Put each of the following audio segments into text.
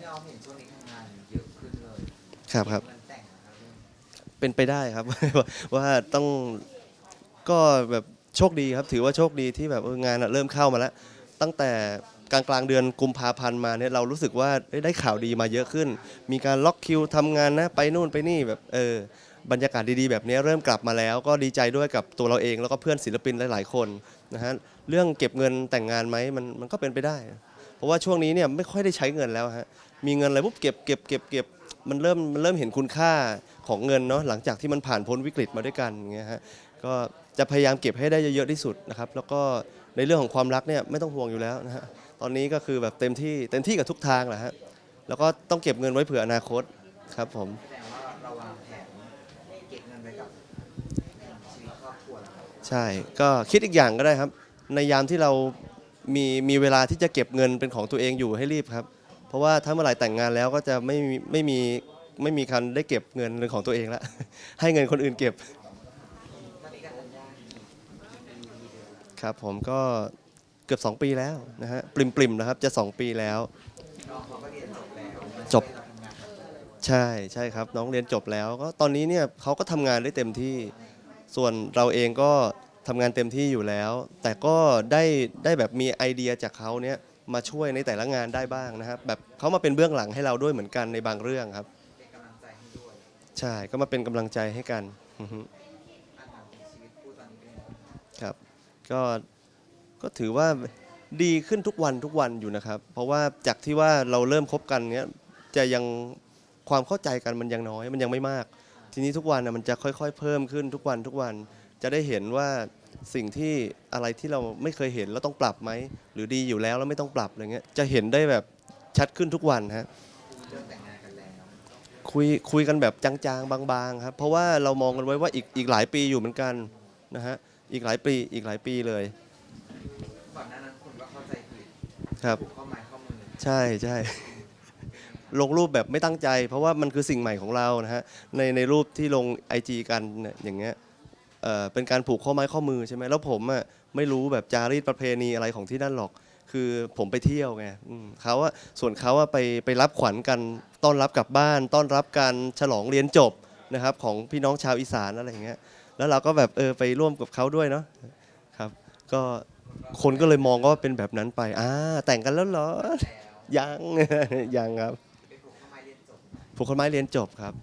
พี่ออมเห็นช่วงนี้ทำงานเยอะขึ้นเลยครับครับ มันแต่งนะครับเป็นไปได้ครับ ว่าต้องก็แบบโชคดีครับ ถือว่าโชคดีที่แบบเอองานอะเริ่มเข้ามาแล้ว ตั้งแต่กลางกลางเดือนกุมภาพันธ์มาเนี่ยเรารู้สึกว่าเอ้ยได้ข่าวดีมาเยอะขึ้น มีการล็อกคิวทำงานนะ ไปนู่นไปนี่แบบเออบรรยากาศดีๆ แบบนี้เริ่มกลับมาแล้ว ก็ดีใจด้วยกับตัวเราเองแล้วก็เพื่อนศิลปินหลายๆคนนะฮะเรื่องเก็บเงินแต่งงานไหมมันมันก็เป็นไปได้ เพราะว่าช่วงนี้เนี่ยไม่ค่อยได้ใช้เงินแล้วฮะ มีเงินอะไรปุ๊บเก็บเก็บเก็บเก็บมันเริ่มมันเริ่มเห็นคุณค่าของเงินเนาะหลังจากที่มันผ่านพ้นวิกฤตมาด้วยกันอย่างเงี้ยฮะก็จะพยายามเก็บให้ได้เยอะๆที่สุดนะครับ แล้วก็ในเรื่องของความรักเนี่ยไม่ต้องห่วงอยู่แล้วนะฮะตอนนี้ก็คือแบบเต็มที่เต็มที่กับทุกทางแหละฮะแล้วก็ต้องเก็บเงินไว้เผื่ออนาคตครับผมแสดงว่าเราวางแผนเก็บเงินไว้กับชีวิตครอบครัวแล้วครับใช่ก็คิดอีกอย่างก็ได้ครับ ในยามที่เรามีมีเวลาที่จะเก็บเงินเป็นของตัวเองอยู่ให้รีบครับ เพราะว่าถ้าเมื่อไหร่แต่งงานแล้วก็จะไม่มีไม่มีไม่มีคันได้เก็บเงินเป็นของตัวเองละให้เงินคนอื่นเก็บ ครับผมก็เกือบ 2 ปีแล้วนะฮะปริมปริมนะครับจะ 2 ปีแล้วน้องเขาก็เรียนจบแล้ว จบใช่ใช่ครับ น้องเรียนจบแล้วก็ตอนนี้เนี่ยเขาก็ทำงานได้เต็มที่ ส่วนเราเองก็ทำงานเต็มที่อยู่แล้ว แต่ก็ได้ได้แบบมีไอเดียจากเขาเนี่ย มาช่วยในแต่ละงานได้บ้างนะครับ แบบเขามาเป็นเบื้องหลังให้เราด้วยเหมือนกันในบางเรื่องครับ เป็นกำลังใจให้ด้วยใช่ก็มาเป็นกำลังใจให้กันอือฮึอันถามถึงชีวิตคู่ตอนนี้เป็นยังไงครับ ก็ก็ถือว่าดีขึ้นทุกวันทุกวันอยู่นะครับ เพราะว่าจากที่ว่าเราเริ่มคบกันเนี้ยจะยังความเข้าใจกันมันยังน้อยมันยังไม่มาก ทีนี้ทุกวันนะมันจะค่อย ๆ เพิ่มขึ้นทุกวันทุกวัน จะได้เห็นว่า สิ่งที่อะไรที่เราไม่เคยเห็นแล้วต้องปรับไหม หรือดีอยู่แล้วแล้วไม่ต้องปรับอะไรเงี้ยจะเห็นได้แบบชัดขึ้นทุกวันฮะคุยคุยกันแบบจางๆ บางๆครับเพราะว่าเรามองกันไว้ว่าอีกอีกหลายปีอยู่เหมือนกันนะฮะอีกหลายปีอีกหลายปีเลยก่อนหน้านั้นคนก็เข้าใจผิดครับข้อไม้ข้อมือใช่ใช่ลงรูปแบบไม่ตั้งใจ เพราะว่ามันคือสิ่งใหม่ของเรานะฮะในในรูปที่ลง IG กันอย่างเงี้ย เอ่อเป็นการผูกข้อไม้ข้อมือใช่ไหมแล้วผมอะไม่รู้แบบจารีตประเพณีอะไรของที่นั่นหรอก คือผมไปเที่ยวไงอืมเขาอะส่วนเขาอะไปไปรับขวัญกันต้อนรับกลับบ้าน ต้อนรับการฉลองเรียนจบนะครับ ของพี่น้องชาวอีสานอะไรอย่างเงี้ยแล้วเราก็แบบเออไปร่วมกับเขาด้วยเนาะครับก็คนก็เลยมองว่าเป็นแบบนั้นไปอ่าแต่งกันแล้วเหรอแล้วยัง ยังครับไปผูกข้อไม้เรียนจบผูกคนไม้เรียนจบครับ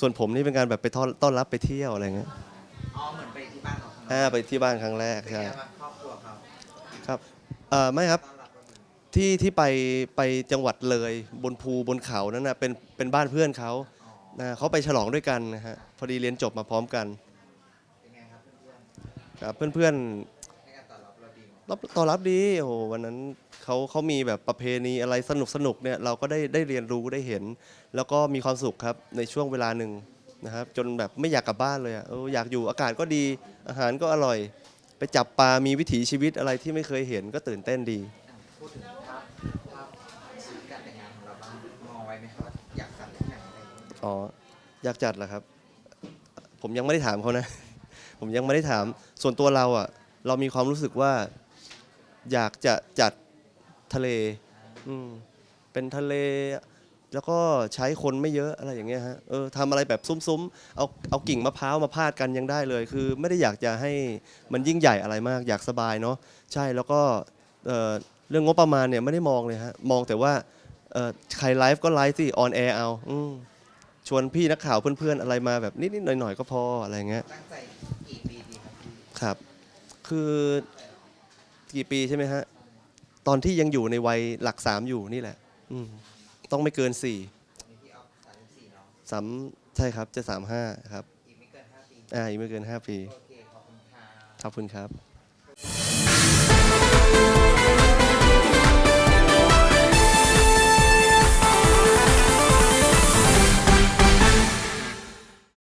ส่วนผมนี่เป็นการแบบไปต้อนต้อนรับไปเที่ยวอะไรเงี้ย อ๋อเหมือนไปที่บ้านของเขาอ่าไปที่บ้านครั้งแรกเป็นใช่ไงบ้างครอบครัวเขาครับเอ่อไม่ครับ ต้อนรับเราดีที่ที่ไปไปจังหวัดเลยบนภูบนเขานั่นนะเป็นเป็นบ้านเพื่อนเขาอ๋อนะเขาไปฉลองด้วยกันนะฮะพอดีเรียนจบมาพร้อมกันเป็นไงครับเพื่อนครับเพื่อนๆให้การตอบรับเราดีไหมๆรับต้อนรับดีโอ้โหวันนั้นเขาเขามีแบบประเพณีอะไรสนุกสนุกเนี่ยเราก็ได้ได้เรียนรู้ได้เห็น แล้วก็มีความสุขครับในช่วงเวลาหนึ่ง นะครับจนแบบไม่อยากกลับบ้านเลยอะเอออยากอยู่อากาศก็ดีอาหารก็อร่อย ไปจับปลามีวิถีชีวิตอะไรที่ไม่เคยเห็นก็ตื่นเต้นดีอะพูดถึงภาพภาพชีวิตการแต่งงานของเราบ้างมองไว้ไหมครับว่าอยากจัดที่ไหนอะไรอย่างเงี้ยอ๋ออยากจัดเหรอครับ ผมยังไม่ได้ถามเขานะ ผมยังไม่ได้ถามส่วนตัวเราอะเรามีความรู้สึกว่า อยากจะจัดทะเล อืมเป็นทะเล แล้วก็ใช้คนไม่เยอะอะไรอย่างเงี้ยฮะเออทำอะไรแบบซุ้มๆเอาเอากิ่งมะพร้าวมาพาดกันยังได้เลย คือไม่ได้อยากจะให้มันยิ่งใหญ่อะไรมากอยากสบายเนาะใช่แล้วก็เอ่อเรื่องงบประมาณเนี่ยไม่ได้มองเลยฮะมองแต่ว่าเอ่อใครไลฟ์ก็ไลฟ์สิออนแอร์เอาอืมชวนพี่นักข่าวเพื่อนๆอะไรมาแบบนิดๆหน่อยๆก็พออะไรเงี้ยตั้งใจกี่ปีดีครับพี่ครับ คือกี่ปีใช่ไหมฮะตอนที่ยังอยู่ในวัยหลักสามอยู่นี่แหละ อืม ต้องไม่เกินสี่มีพี่ออฟสามสิบสี่เนาะสามใช่ครับจะสามห้าครับอีกไม่เกินห้าปีอ่าอีกไม่เกินห้าปีโอเคขอบคุณค่ะขอบคุณครับ